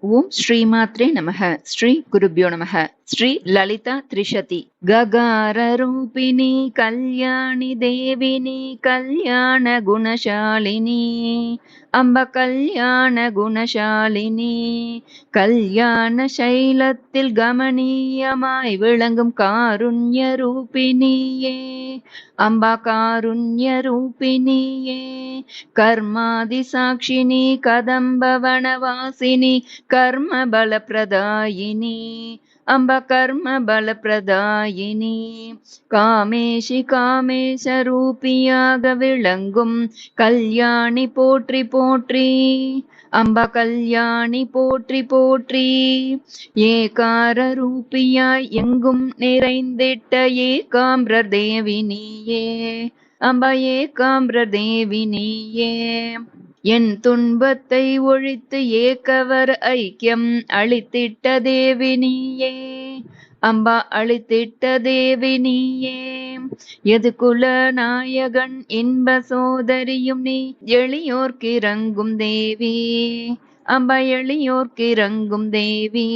ஓம் ஸ்ரீமாத்ரே நமக. ஸ்ரீ குருபியோ நமக. ஸ்ரீ லலிதா திரிஷதி. ககார ரூபிணி கல்யாணி தேவினி கல்யாண குணசாலினி அம்ப கல்யாண குணசாலினி. கல்யாண சைலத்தில் கமனீயமாய் விளங்கும் காருண்ய ரூபிணியே அம்பா காருண்ய ரூபிணியே. கர்மாதி சாட்சினி கதம்பவனவாசினி கர்ம பலப்பிரதாயினி. அம்ப கர்ம பலப்பிரதாயினி காமேஷி காமேஷ ரூபியாக விளங்கும் கல்யாணி போற்றி போற்றி. அம்ப கல்யாணி போற்றி போற்றி. ஏகார ரூபியாய் எங்கும் நிறைந்திட்ட ஏகாம்பிர தேவினியே. அம்ப ஏகாம்பிர தேவினியே. என் துன்பத்தை ஒழித்து ஏக்கவர் ஐக்கியம் அளித்திட்ட தேவினியே அம்பா அளித்திட்ட தேவினியே எது குல நாயகன் இன்ப சோதரியும் நீ எளியோர்க்கிறங்கும் தேவி. அம்பா எளியோர்க்கிறங்கும் தேவி.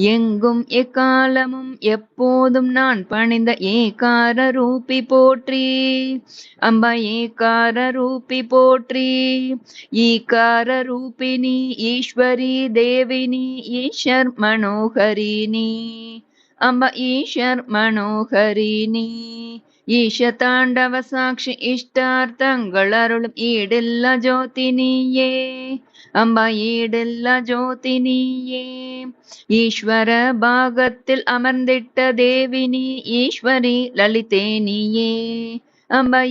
எங்கும் எக்காலமும் எப்போதும் நான் பணிந்த ஏகார ரூபி போற்றி. அம்பா ஏகார ரூபி போற்றி. ஈகார ரூபிணி ஈஸ்வரி தேவினி ஈஸ்வர் மனோகரிணி அம்ப ஈஸ்வர் மனோகரிணி ஈஷதாண்டவ சாட்சி இஷ்டார்த்தங்கள் அருளும் ஈடில்ல ஜோதினியே. அம்பா ஈடில்ல ஜோதினியே. ஈஸ்வர பாகத்தில் அமர்ந்திட்ட தேவினி ஈஸ்வரி லலிதேனியே. அம்ப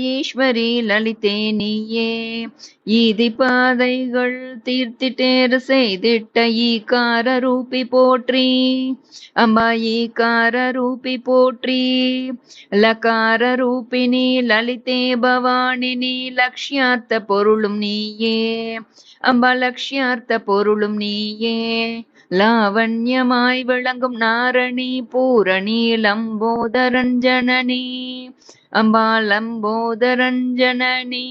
லலிதே நீயே. ஈதி பாதைகள் தீர்த்திட்டேர் செய்திட்ட ஈகார ரூபி போற்றி. அம்பா ஈகார ரூபி போற்றி. லகார ரூபினி லலிதே பவானினி லக்ஷ்யார்த்த பொருளும் நீயே. அம்பா லக்ஷ்யார்த்த பொருளும் நீயே. லாவண்யமாய் விளங்கும் நாரணி பூரணி லம்போதரஞ்சனனி அம்பா லம்போதரஞ்சனனி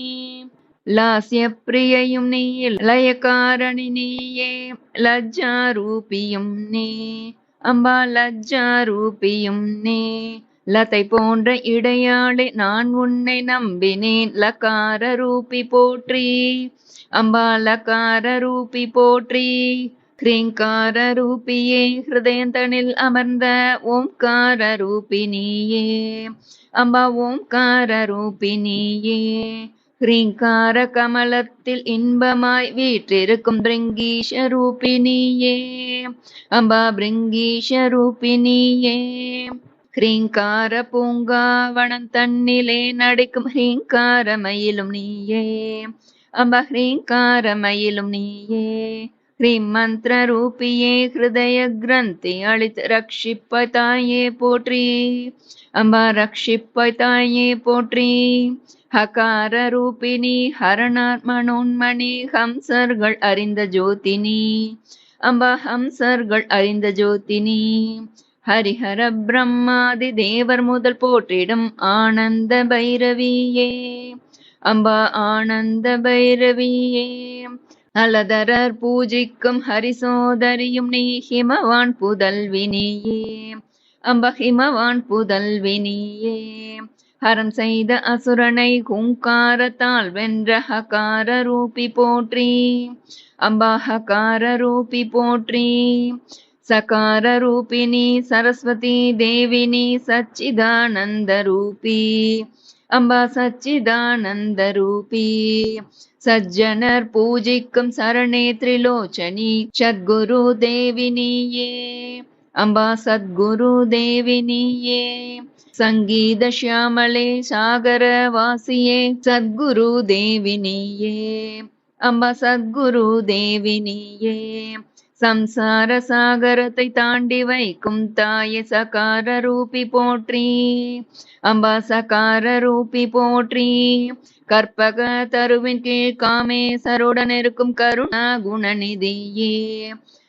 லாஸ்ய பிரியையும் நீ லயக்காரணி நீயே. லஜ்ஜாரூபியும் நீ அம்பா லஜ்ஜாரூபியும் நீ. லதை போன்ற இடையாளே நான் உன்னை நம்பினேன். லக்கார ரூபி போற்றி அம்பா லக்கார ரூபி போற்றி. கிரீங்கார ரூபியே ஹிருதயந்தனில் அமர்ந்த ஓம்கார ரூபினியே அம்பா ஓம்கார ரூபினியே ஹ்ரீங்கார கமலத்தில் இன்பமாய் வீற்றிருக்கும் பிரிங்கீஷ ரூபினியே அம்பா பிரிங்கீஷ ரூபினியே ஹ்ரீங்கார பூங்காவனம் தன்னிலே நடிக்கும் ஹ்ரீங்கார மயிலும் நீயே. அம்பா ஹ்ரீங்கார மயிலும் நீயே. ஹ்ரீம் ஹிருதய கிரந்தி அளித்து ரக்ஷிப்பதாயே போற்றி அம்பா ரக்ஷிப்பதாயே போற்றி ஹகார ரூபினி ஹரணாத்மனோன்மணி ஹம்சர்கள் அறிந்த ஜோதினி அம்பா ஹம்சர்கள் அறிந்த ஜோதினி ஹரிஹர பிரம்மாதி தேவர் முதல் போற்றிடும் ஆனந்த பைரவியே அம்பா ஆனந்த பைரவியே அலதரர் பூஜிக்கும் ஹரிசோதரியும் நீ ஹிமவான் புதல்வினியே. அம்ப ஹிமவான் புதல்வினியே. ஹரம் செய்த அசுரனை குங்காரத்தால் வென்ற ஹகார ரூபி போற்றி. அம்பாஹகார ரூபி போற்றி. சகார ரூபிணி சரஸ்வதி தேவினி சச்சிதானந்த ரூபி. अम्बा सच्चिदानन्दरूपी सज्जनर् पूजिकं सरणे त्रिलोचनी सद्गुरुनि अम्बा सद्गुरुनि सङ्गीतश्यामले सागरवासिये सद्गुरुनि अम्बा सद्गुरुनि ये சம்சார சாகரத்தை தாண்டி வைக்கும் தாய சகார ரூபி போற்றி. அம்பா சகார ரூபி போற்றி. கற்பக தருவின் கீழ் காமேசருடன் இருக்கும் கருணா குணநிதியே.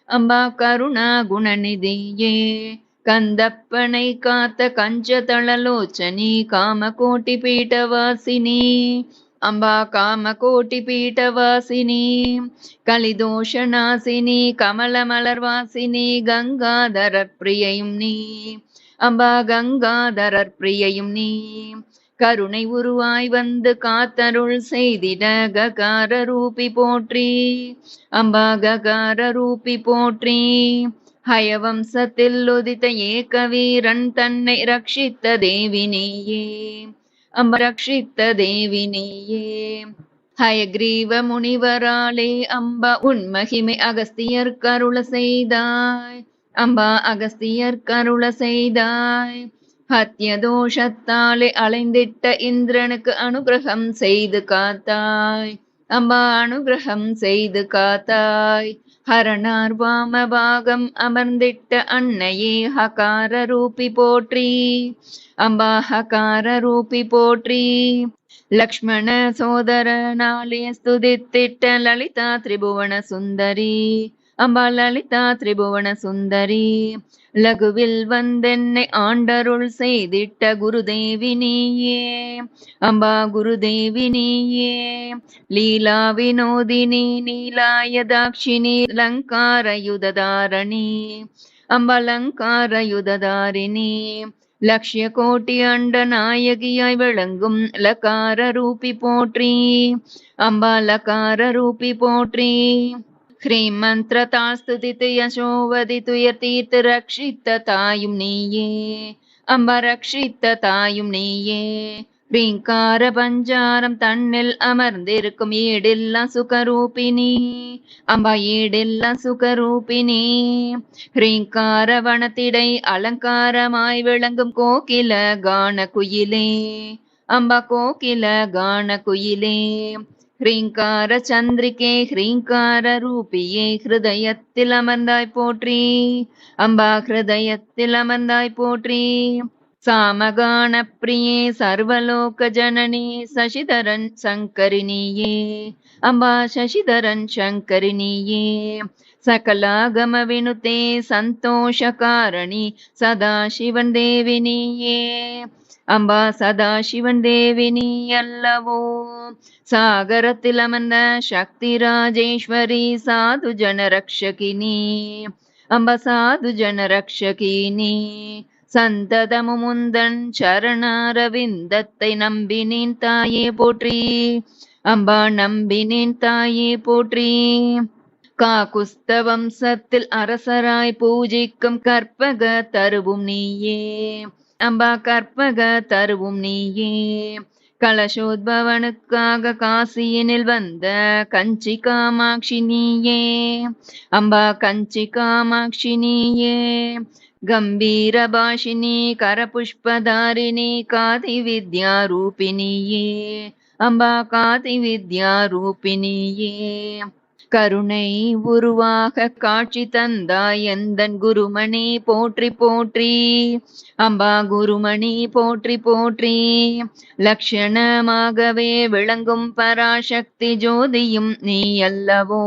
அம்பா கருணா குணநிதியே. கந்தப்பனை காத்த கஞ்ச தளலோச்சனி காமகோட்டி பீட்டவாசினி. అంబా కామకోటి పీఠవాసిని కలిదోషనాశిని కమలమలర్వాసిని గంగాధరర్ ప్రియం நீ அம்பா கங்காதரர் பிரியையும் நீ கருணை உருவாய் வந்து காத்தருள் செய்திட ககார ரூபி போற்றி அம்பா ககார ரூபி போற்றி ஹயவம்சத்தில் உதித்த ஏக வீரன் தன்னை ரட்சித்த தேவி அம்பரக்ஷித்த தேவி நீயே ஹயக்ரீவ முனிவராலே அம்பா உன் மகிமை அகஸ்தியர் கருள செய்தாய். அம்பா அகஸ்தியர் கருள செய்தாய். ஹத்ய தோஷத்தாலே அலைந்திட்ட இந்திரனுக்கு அனுகிரகம் செய்து காத்தாய். அம்பா அனுகிரகம் செய்து காத்தாய். ஹரணார் வாமபாகம் அமர்ந்திட்ட அன்னையே ஹகார ரூபி போற்றி. அம்பா ஹகார ரூபி போற்றி. லக்ஷ்மண சோதரனாலே ஸ்துதித்திட்ட லலிதா திரிபுவன சுந்தரி. அம்பா லலிதா திரிபுவன சுந்தரி லகுவில் வந்தென்னை ஆண்டருள் செய்திட்ட குருதேவி நீயே அம்பா குருதேவி நீயே லீலா வினோதினி நீலாயதாட்சிணி லங்காரயுததாரணி. அம்பலங்காரயுததாரிணி லக்ஷ்ய கோட்டி அண்ட நாயகியாய் விளங்கும் லகார ரூபி போற்றி. அம்பா லகார ரூபி போற்றி. ஹ்ரீம் மந்திரதாஸ்துதித்து யசோவதித்துயர்த்தீர்த்து ரக்ஷித்த தாயும் நீயே அம்ப ரக்ஷித்த தாயும் நீயே ரீங்கார பஞ்சாரம் தன்னில் அமர்ந்திருக்கும் ஏடில்லா சுகரூபிணி அம்பா ஏடில்லா சுகரூபிணி ஹ்ரீங்கார வனத்திடை அலங்காரமாய் விளங்கும் கோகில கான குயிலே அம்பா கோகில கான குயிலே ஹ்ரீங்கார சந்திரிகே ஹ்ரீங்கார ரூபியே ஹிருதயத்தில் அமர்ந்தாய் போற்றி. அம்பா ஹிருதயத்தில் அமர்ந்தாய் போற்றி. சாமகான பிரியே சர்வலோக ஜனனி சசிதரன் சங்கரினியே அம்பா சசிதரன் சங்கரினியே சகலாகம வினுதே சந்தோஷ சந்தோஷகாரணி சதாசிவன் தேவினியே. அம்பா சதாசிவன் தேவினி அல்லவோ சாகரத்தில் அமர்ந்த சக்தி ராஜேஸ்வரி சாது ஜன ரக்ஷகினி அம்ப சாது ஜன ரக்ஷகினி சந்ததமு முந்தன் சரணாரவிந்தத்தை நம்பினேன் தாயே போற்றி. அம்பா நம்பினேன் தாயே போற்றி. காகுஸ்த வம்சத்தில் அரசராய் பூஜிக்கும் கற்பக தருவும் நீயே. அம்பா கற்பக தருவும் நீயே. கலசோத்பவனுக்காக காசியினில் வந்த கஞ்சி காமாட்சி நீயே. அம்பா கஞ்சி காமாட்சி நீயே. கம்பீர பாஷினி கரபுஷ்பதாரிணி காதி வித்யா ரூபிணியே. அம்பா காதி வித்யா ரூபிணியே. கருணை உருவாக காட்சி தந்தாய் எந்தன் குருமணி போற்றி போற்றி. அம்பா குருமணி போற்றி போற்றி. லட்சணமாகவே விளங்கும் பராசக்தி ஜோதியும் நீ அல்லவோ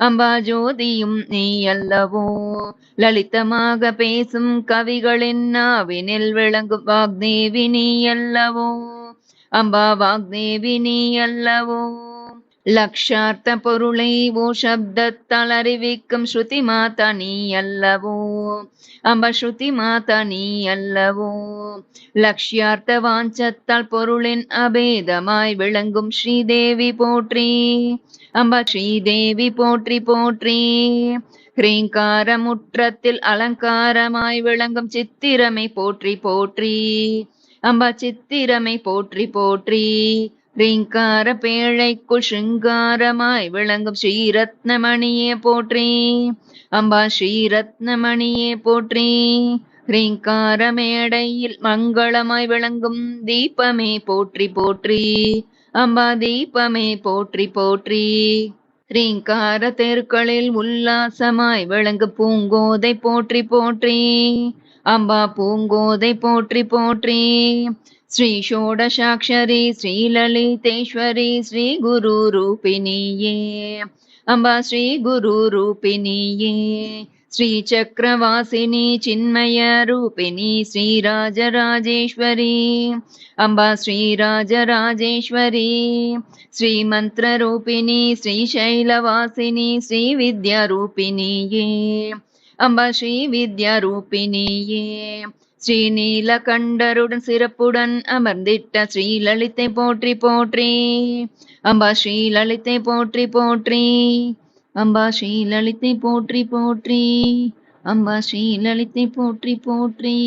அம்பா ஜோதியும் நீ அல்லவோ லலிதமாக பேசும் கவிகளின் நாவினில் விளங்கும் வாக்தேவி நீ அல்லவோ அம்பா வாக்தேவி நீ அல்லவோ லக்ஷார்த்த பொருளை ஓ சப்தத்தால் அறிவிக்கும் ஸ்ருதி மாதா நீ அல்லவோ அம்ப ஸ்ருதி மாதா நீ அல்லவோ லக்ஷ்யார்த்த வாஞ்சத்தால் பொருளின் அபேதமாய் விளங்கும் ஸ்ரீதேவி போற்றி. அம்ப ஸ்ரீதேவி போற்றி போற்றி. ஹ்ரீங்கார முற்றத்தில் அலங்காரமாய் விளங்கும் சித்திரமை போற்றி போற்றி. அம்பா சித்திரமை போற்றி போற்றி. ரீங்கார பேழைக்குள் சிங்காரமாய் விளங்கும் ஸ்ரீரத்னமணியே போற்றி. அம்பா ஸ்ரீரத்னமணியே போற்றி. ரீங்கார மேடையில் மங்களமாய் விளங்கும் தீபமே போற்றி போற்றி. அம்பா தீபமே போற்றி போற்றி. ரீங்கார தெருக்களில் உல்லாசமாய் விளங்கு பூங்கோதை போற்றி போற்றி. அம்பா பூங்கோதை போற்றி போற்றி. श्रीषोडशाक्षरी श्रीललितेश्वरी श्रीगुरुरूपिणीये अम्बा श्रीगुरुरूपिणीये श्रीचक्रवासिनी चिन्मयरूपिणी श्रीराजराजेश्वरी अम्बा श्रीराजराजेश्वरी श्रीमन्त्ररूपिणी श्रीशैलवासिनी श्रीविद्यारूपिणी ये अम्बा श्रीविद्यारूपिणी ये ஸ்ரீநீலகண்டருடன் சிறப்புடன் அமர்ந்திட்ட ஸ்ரீலலித்தை போற்றி போற்றி. அம்பா ஸ்ரீலலித்தை போற்றி போற்றி. அம்பா ஸ்ரீலலித்தை போற்றி போற்றி. அம்பா ஸ்ரீலலித்தை போற்றி போற்றி.